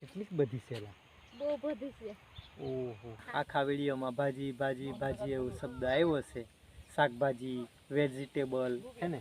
કેટલીક બધી છે બહુ બધી છે. ઓહો આખા વિડીયોમાં ભાજી ભાજી ભાજી એવો શબ્દ આવ્યો છે શાકભાજી વેજીટેબલ હે ને?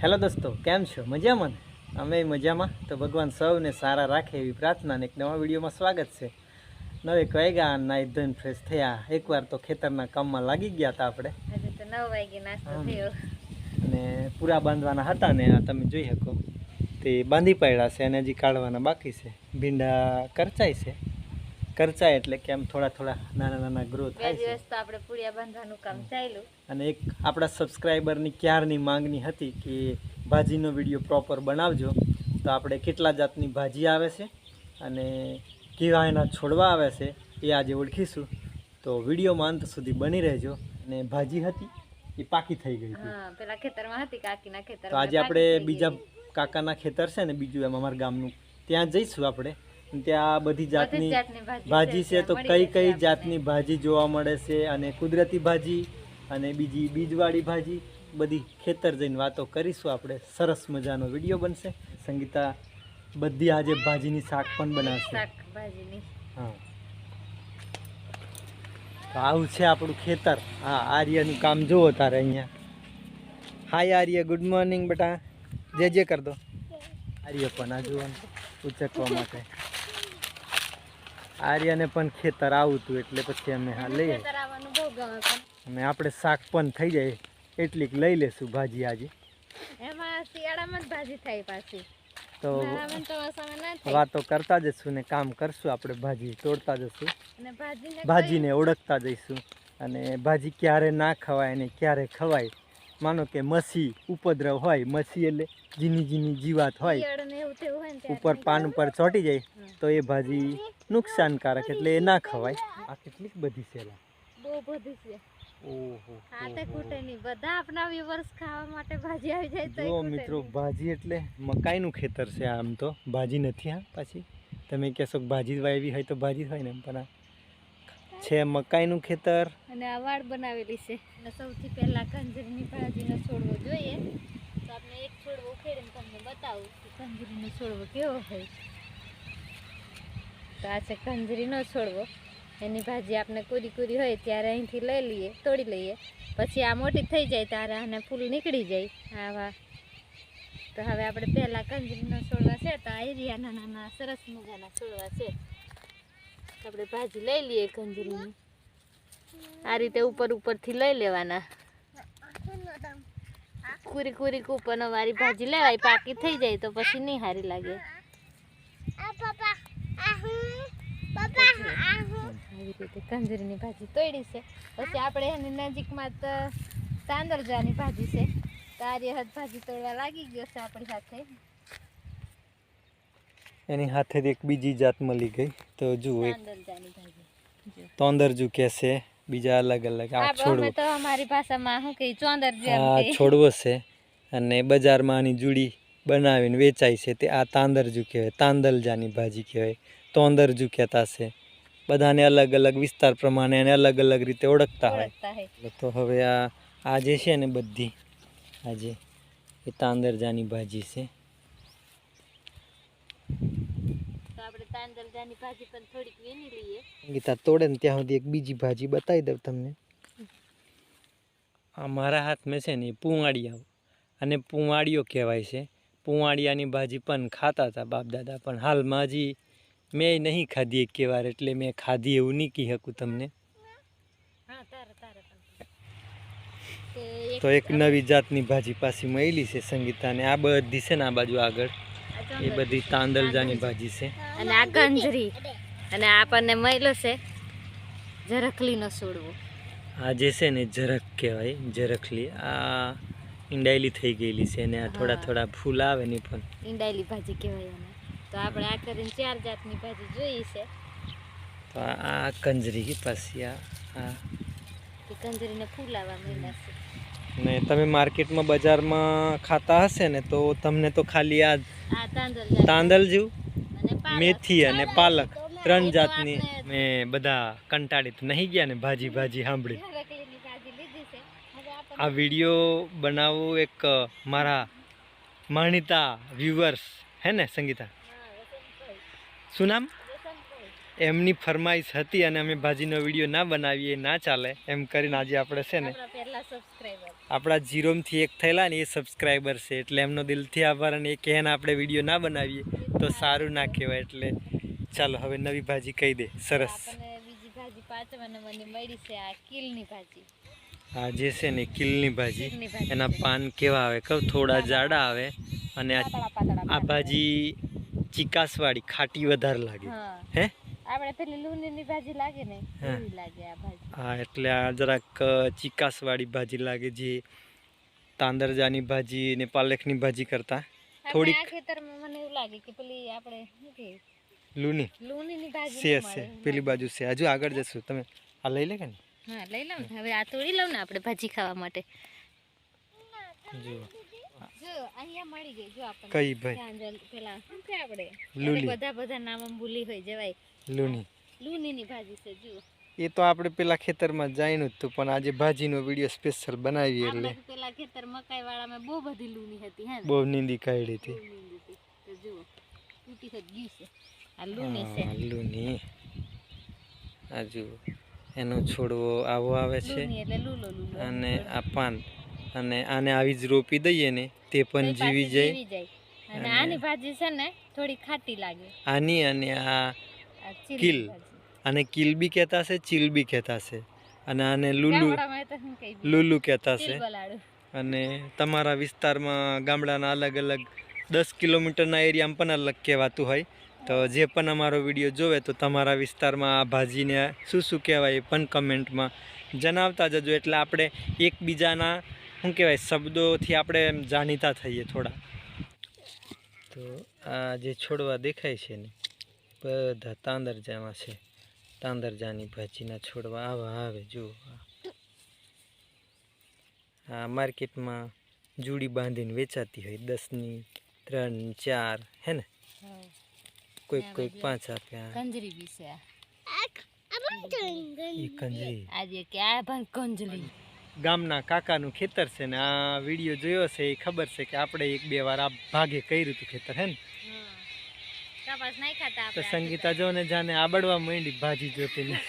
હેલો દોસ્તો કેમ છો? મજામાં? અમે મજામાં. તો ભગવાન સૌને સારા રાખે એવી પ્રાર્થના ને એક નવા વિડીયોમાં સ્વાગત છે. નવે વાગ્યા નાઈ ધોઈને ફ્રેશ થયા. એકવાર તો ખેતરના કામમાં લાગી ગયા હતા આપણે. અને પૂરા બાંધવાના હતા ને તમે જોઈ શકો. તે બાંધી પાડ્યા છે અને હજી કાઢવાના બાકી છે. ભીંડા કરચાય છે. કરચાય એટલે કે આમ થોડા થોડા નાના નાના ગ્રો થાય છે. દિવસ તો આપણે પૂળિયા બાંધવાનું કામ ચાલ્યું. અને એક આપણા સબસ્ક્રાઈબરની ક્યારની માંગણી હતી કે ભાજીનો વીડિયો પ્રોપર બનાવજો તો આપણે કેટલા જાતની ભાજી આવે છે અને કેવા એના છોડવા આવે છે એ આજે ઓળખીશું. તો વિડીયોમાં અંત સુધી બની રહેજો. અને ભાજી હતી એ પાકી થઈ ગઈ હતી. પેલા ખેતરમાં હતી કાકીના ખેતર આજે આપણે બીજા કાકાના ખેતર છે ને બીજું એમ અમારા ગામનું ત્યાં જઈશું આપણે. ત્યાં બધી જાતની ભાજી છે તો કઈ કઈ જાતની ભાજી જોવા મળે છે અને કુદરતી ભાજી અને બીજી બીજવાળી ભાજી બધી ખેતર જઈને વાતો કરીશું આપણે. સરસ મજાનો વીડિયો બનશે. સંગીતા બધી આજે ભાજીની શાક પણ બનાવશે. હા. તો આવું છે આપણું ખેતર. હા આર્યનું કામ જુઓ તારે અહીંયા. હાય આર્ય. ગુડ મોર્નિંગ બેટા. જે જે કર દો. આર્ય પણ આ જુઓ ઉચકવા માટે. આર્યને પણ ખેતર આવતું એટલે પછી અમે હા લઈએ અને આપણે શાક પણ થઈ જાય એટલીક લઈ લેશું ભાજી આજે. એમાં શિયાળામાં જ ભાજી થાય પાછી. તો ના વાતો કરતા જશું ને કામ કરશું આપણે ભાજી તોડતા જશું. ભાજીને ઓળખતા જઈશું. અને ભાજી ક્યારે ના ખવાય અને ક્યારે ખવાય માનો કે મસી ઉપદ્રવ હોય મસી એટલે ઝીની ઝીની જીવાત હોય ઉપર પાન ઉપર ચોટી જાય તો એ ભાજી નુકસાનકારક એટલે એ ના ખવાય. આ કેટલીક બધી સેલા બહુ બધી છે. ઓહો હા તે ખૂટે નહીં. બધા આપણા viewers ખાવા માટે ભાજી તો મિત્રો ભાજી એટલે મકાઈનું ખેતર છે આમ તો. ભાજી નથી હા પાછી. તમે કહેશો ભાજી વાવી હોય તો ભાજી હોય ને એમ પણ આ છે મકાઈનું ખેતર. અને આ વાડ બનાવેલી છે. અને સૌથી પહેલા કંજરીની ભાજીનો છોડવો જોઈએ. તો આપણે એક છોડવો ઉખેડીને તમને બતાવું કે કંજરીનો છોડવો કેવો હોય. તો આ છે કંજરીનો છોડવો. એની ભાજી આપણે કુરી કુરી હોય ત્યારે અહીંથી લઈ લઈએ, તોડી લઈએ. પછી આ મોટી થઈ જાય ત્યારે આને ફૂલ નીકળી જાય આવા. તો હવે આપણે પહેલાં કંજરીનો છોડવા છે, તો આ એરિયાના નાના સરસ મજાના છોડવા છે. આપણે ભાજી લઈ લઈએ કંજરીની આ રીતે ઉપર ઉપરથી લઈ લેવાના. કુરી કુરી કૂપનો વાળી ભાજી લેવાય, પાકી થઈ જાય તો પછી નહીં સારી લાગે. આવી રીતે કંજરીની ભાજી તોડી છે. પછી આપણે એની નજીકમાં તો તાંદરજાની ભાજી છે. તો હદ ભાજી તોડવા લાગી ગયો છે આપણી સાથે. એની હાથે એક બીજી જાત મળી ગઈ. તો જુઓ એક તોંદર જુ તોંદરજુ કે છે બીજા અલગ અલગ. આ છોડવો. તો અમારી ભાષામાં શું કે ચોંદર જેમ આ છોડવો છે. અને બજારમાં આની જુડી બનાવીને વેચાય છે. તે આ તાંદરજુ કહેવાય તાંદલજાની ભાજી કહેવાય. તોંદરજુ કહેતા છે. બધાને અલગ અલગ વિસ્તાર પ્રમાણે એને અલગ અલગ રીતે ઓળખતા હોય. ઓળખતા હોય. તો હવે આ આ જે છે ને બધી આજે એ તાંદરજાની ભાજી છે. તો આપણે ભાજી પણ થોડીક વીણી લઈએ. ગીતા તોડે ને ત્યાં સુધી એક બીજી ભાજી બતાવી દઉં તમને. આ મારા હાથમાં છે ને એ પુંવાડિયા. અને પુવાડિયો કહેવાય છે. પુંવાડિયાની ભાજી પણ ખાતા હતા બાપદાદા પણ હાલમાં હજી મેં નહીં ખાધી એક વાર એટલે મેં ખાધી એવું નહીં કહી શકું તમને. તો એક નવી જાતની ભાજી પાછી મળી છે સંગીતાને. આ બધી છે ને આ બાજુ આગળ. એ બધી તાંદલજાની ભાજી છે. અને આ ગંજરી. અને આપણને મળ્યો છે ઝરખલીનો સોડવો. આ જે છે ને ઝરખ કહેવાય ઝરખલી આ ઈંડાયેલી થઈ ગયેલી છે ને આ થોડા થોડા ફૂલ આવે ને પણ. ઈંડાયેલી ભાજી કહેવાય એને તો આપણે આ કરીને ચાર જાતની ભાજી જોઈ છે. તો આ કંજરી પાછી આ કંજરીને ફૂલ કંજરીને ફૂલાવા મળ્યા છે. ને તમે માર્કેટમાં બજારમાં ખાતા હશે ને તો તમને તો ખાલી આ તાંદલ જેવું અને. મેથી અને પાલક ત્રણ જાતની. મેં બધા કંટાળી તો નહીં ગયા ને ભાજી ભાજી સાંભળી. આ વીડિયો બનાવવું એક મારા માણીતા વ્યુઅર્સ હે ને સંગીતા? શું નામ? એમની ફરમાઈશ હતી અને અમે ભાજીનો વીડિયો ના બનાવીએ ના ચાલે એમ કરીને આજે આપણે છે ને આપણા જીરોમથી એક થયેલા ને એ સબસ્ક્રાઈબર છે. એટલે એમનો દિલથી આભાર અને એ કહેને આપણે વીડિયો ના બનાવીએ તો સારું ના કહેવાય. એટલે ચાલો હવે નવી ભાજી કહી દે. સરસ. બીજી ભાજી પાંચમા નંબરની મળી છે આ કિલની ભાજી. આ જે છે ને કિલની ભાજી એના પાન કેવા આવે? કહું થોડા જાડા આવે અને આ ભાજી ચિકાસવાળી ખાટી વધારે લાગે. હે? આપણે પેલી લૂણીની ભાજી લાગે ને. એવી લાગે આ ભાજી. હા એટલે આ જરાક ચીકાસવાળી ભાજી લાગે જે તાંદરજાની ભાજી ને પાલકની ભાજી કરતા. થોડી આ ખેતરમાં મને એવું લાગે કે પેલી આપણે શું કે લૂની. લૂણીની ભાજી છે છે. પેલી બાજુ છે. હજુ આગળ જશું. તમે આ લઈ લે કે ને હા લઈ લઉં હવે આ તોડી લઉં ને આપણે ભાજી ખાવા માટે. જુઓ. જો અહીંયા મળી ગઈ જો આપણને. કઈ ભાઈ? પેલા શું કે આપણે? લૂલી. બધા બધા નામ ભૂલી હોય જવાય. લૂની. લૂનીની ભાજી છે જુઓ. એ તો આપણે પેલા ખેતરમાં જઈને જ હતું પણ આજે ભાજીનો વીડિયો સ્પેશિયલ બનાવીએ એટલે. પેલા ખેતર મકાઈ વાળા બહુ બધી લૂની હતી હે બહુ નીંદી કાઢી હતી. તો જુઓ તૂટી જ ગયું છે. આ લૂની છે. લૂની. આ જુઓ એનો છોડવો આવો આવે છે. અને આ પાન. અને આને આવી જ રોપી દઈએ ને તે પણ જીવી જાય. અને આની ભાજી છે ને થોડી ખાટી લાગે. આની અને આ કિલ. અને કિલ બી કહેતા છે ચીલ બી કહેતા છે અને આને લુલુ? લુલુ કહેતા છે અને તમારા વિસ્તારમાં ગામડાના અલગ અલગ દસ કિલોમીટરના એરિયામાં પણ અલગ કહેવાતું હોય. તો જે પણ અમારો વીડિયો જોવે તો તમારા વિસ્તારમાં આ ભાજીને શું શું કહેવાય એ પણ કમેન્ટમાં જણાવતા જજો. એટલે આપણે એકબીજાના શું કહેવાય શબ્દોથી આપણે એમ જાણીતા થઈએ થોડા. તો આ જે છોડવા દેખાય છે ને બધા તાંદરજામાં છે. તાંદરજાની ભાજીના છોડવા આવા આવે જુઓ. આ. માર્કેટમાં જુડી બાંધીને વેચાતી હોય દસની ત્રણ ચાર હે ને? કોઈક કોઈક પાંચ આપ્યા કંજરી બી છે. આ. એ કંજરી. આજે ક્યાં પણ કંજરી. ગામના કાકાનું ખેતર છે ને આ વીડિયો જોયો છે એ ખબર છે કે આપણે એક બે વાર આ ભાગે કર્યું હતું ખેતર હે ને? તો સંગીતા જો ને જાને આબડવા માંડી ભાજી જોતી ને.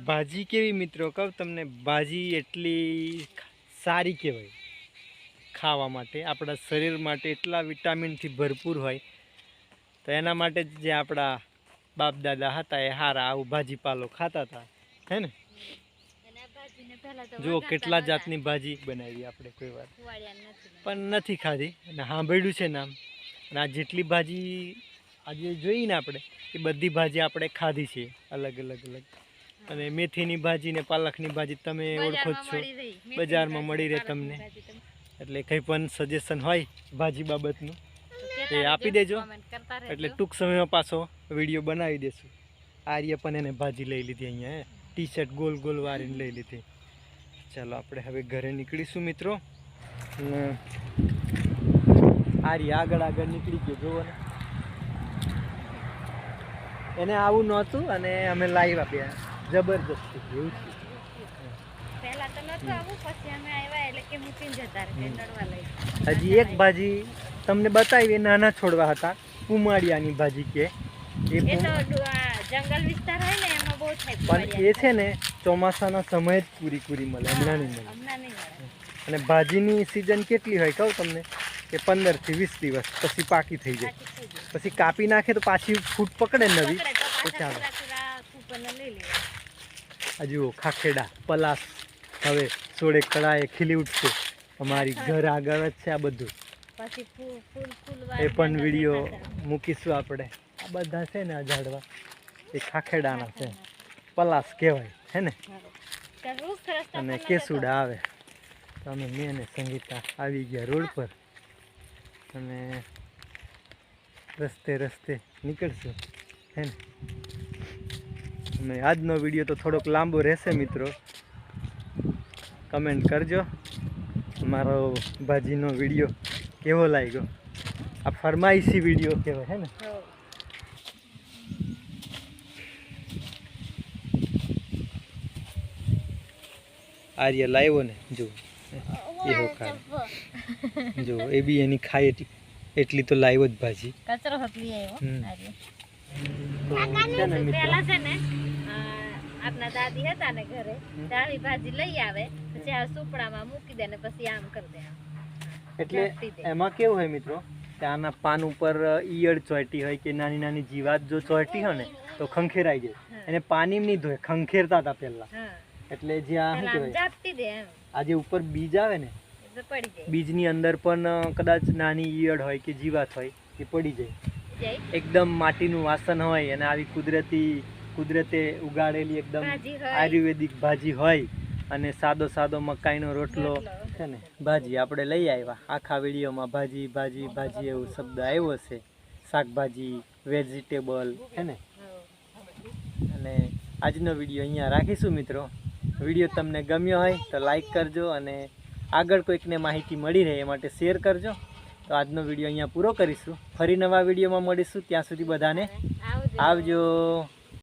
ભાજી કેવી મિત્રો કહું તમને ભાજી એટલી સારી કહેવાય. ખાવા માટે આપણા શરીર માટે એટલા વિટામિનથી ભરપૂર હોય. તો એના માટે જ જે આપણા બાપ દાદા હતા એ હારા આવું ભાજીપાલો ખાતા હતા. હે ને? જુઓ કેટલા જાતની ભાજી બનાવી આપણે કોઈ વાર. પણ નથી ખાધી અને સાંભળ્યું છે નામ. અને આ જેટલી ભાજી આજે જોઈ ને આપણે એ બધી ભાજી આપણે ખાધી છે. અલગ અલગ અલગ. અને મેથીની ભાજી ને પાલકની ભાજી તમે ઓળખો જ છો. બજારમાં મળી રહે તમને. એટલે કંઈ પણ સજેશન હોય ભાજી બાબતનું એ આપી દેજો. એટલે ટૂંક સમયમાં પાછો વીડિયો બનાવી દેશું. આર્ય પણ એને ભાજી લઈ લીધી અહીંયા ટી શર્ટ ગોલ ગોલ વારીને લઈ લીધી. ચાલો આપણે હવે ઘરે નીકળીશું મિત્રો. આર્ય આગળ આગળ નીકળી ગયો જોવો ને. એને આવું નહોતું અને અમે લાઈવ આપ્યા. જબરજસ્તી એવું છે. હજી એક ભાજી તમને બતાવી એ નાના છોડવા હતા કુમાડિયાની ભાજી કે. પણ-. એ છે ને ચોમાસાના સમયે જ પૂરી પૂરી મળે. હમણાં નહીં મળે. અને ભાજીની સિઝન કેટલી હોય કહું તમને કે પંદરથી વીસ દિવસ પછી પાકી થઈ જાય. પાછી કાપી નાખે તો પાછી ફૂટ પકડે નવી તો ચાલો. જુઓ ખાખેડા પલાસ હવે સોળે કળાએ ખીલી ઉઠશે. અમારી ઘર આગળ જ છે આ બધું. પછી ફૂલ ફૂલ ફૂલ એ પણ વીડિયો મૂકીશું આપણે. આ બધા છે ને આ ઝાડવા. એ ખાખેડાના છે. પલાસ કહેવાય હે ને? અને કેસુડા આવે. તો અમે મેં અને સંગીતા આવી ગયા રોડ પર. અને રસ્તે રસ્તે નીકળશું હે ને? અને આજનો વીડિયો તો થોડોક લાંબો રહેશે મિત્રો. કમેન્ટ કરજો. મારો ભાજીનો વીડિયો કેવો લાગ્યો? આ ફરમાઈશી વીડિયો કહેવાય હે ને? આર્ય લાવ્યો ને જુઓ એ હોકાળે જો એ બી એની ખાય એટલી એટલી તો લાવ્યો જ ભાજી. કચરો હોત આવ્યો પેલા છે ને આપના દાદી હતા ને ઘરે દાળી ભાજી લઈ આવે પછી આ સુપડામાં મૂકી દે ને પછી આમ કરી દે આમ. એટલે એમાં કેવું હોય મિત્રો કે આના પાન ઉપર ઈયળ ચોંટી હોય કે નાની નાની જીવાત જો ચોંટી હોય ને તો ખંખેરાઈ જાય. એને પાણી નહીં ધોય ખંખેરતા હતા પહેલા. એટલે એટલે જ્યાં શું કહેવાય? આ જે ઉપર બીજ આવે ને બીજની અંદર પણ કદાચ નાની ઈયળ હોય કે જીવાત હોય એ પડી જાય. એકદમ માટીનું વાસન હોય અને આવી કુદરતી કુદરતે ઉગાડેલી એકદમ આયુર્વેદિક ભાજી હોય અને સાદો સાદો મકાઈનો રોટલો. છે ને? ભાજી આપણે લઈ આવ્યા. આખા વિડીયોમાં ભાજી ભાજી ભાજી એવું શબ્દ આવ્યો છે. શાકભાજી વેજીટેબલ હે ને? અને આજનો વીડિયો અહીંયા રાખીશું મિત્રો. વીડિયો તમને ગમ્યો હોય તો લાઈક કરજો અને આગળ કોઈકને માહિતી મળી રહે એ માટે શેર કરજો. તો આજનો વીડિયો અહીંયા પૂરો કરીશું. ફરી નવા વિડીયોમાં મળીશું. ત્યાં સુધી બધાને આવજો. આવજો.